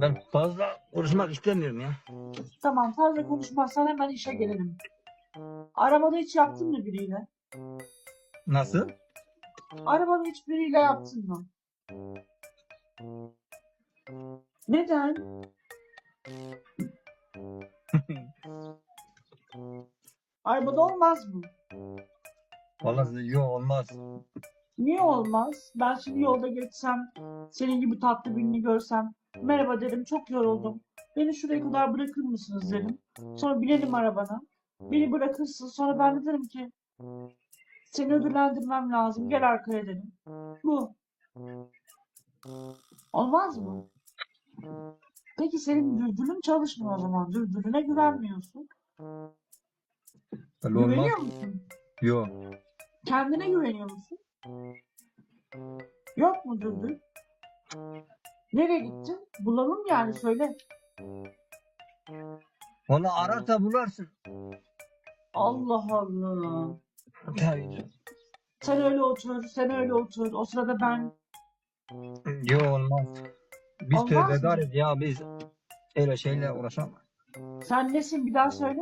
Ben fazla konuşmak istemiyorum ya. Tamam fazla konuşmazsan hemen işe gelelim. Arabada hiç yaptın mı biriyle? Nasıl? Arabada hiç biriyle yaptın mı? Neden? Arabada olmaz mı? Vallahi yok olmaz. Niye olmaz? Ben şimdi yolda geçsem, senin gibi tatlı birini görsem, merhaba derim, çok yoruldum. Beni şuraya kadar bırakır mısınız derim. Sonra binelim arabana. Beni bırakırsın. Sonra ben de derim ki, seni ödüllendirmem lazım. Gel arkaya derim. Bu. Olmaz mı? Peki senin düldülün çalışmıyor o zaman. Düldülüne güvenmiyorsun. Olmaz. Güveniyor musun? Yok. Kendine güveniyor musun? Yok mu Düldül? Nereye gittin? Bulalım yani söyle. Vallahi ararsa bularsın. Allah Allah. Tabii. Sen öyle otur, sen öyle otur. O sırada ben Yok olmaz. Biz Olmaz mı? ya biz öyle şeyle uğraşamayız. sen nesin bir daha söyle.